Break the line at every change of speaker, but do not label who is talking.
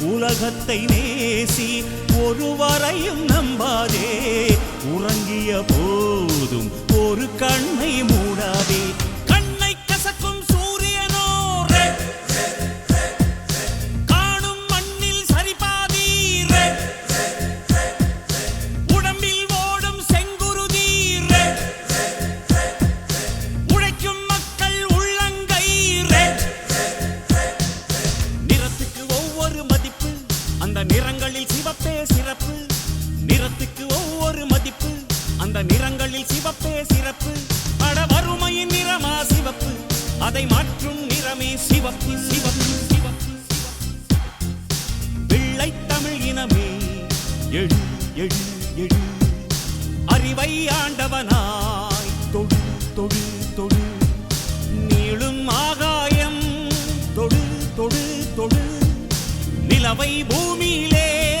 உலகத்தை நேசி ஒருவரையும் நம்பாதே. உறங்கிய போதும் ஒரு கண்ணை மூ அந்த நிறங்களில் சிவப்பே சிறப்பு. நிறத்துக்கு ஒவ்வொரு மதிப்பு. அந்த நிறங்களில் சிவப்பே சிறப்பு. அட வறுமையின் நிறமா சிவப்பு. அதை மாற்றும் நிறமே சிவப்பு சிவப்பு சிவப்பு பிள்ளை தமிழ் இனமே. எழு எழு எழு. அறிவை ஆண்டவனாய் தொடு தொடு தொடு நிலவை பூமியிலே.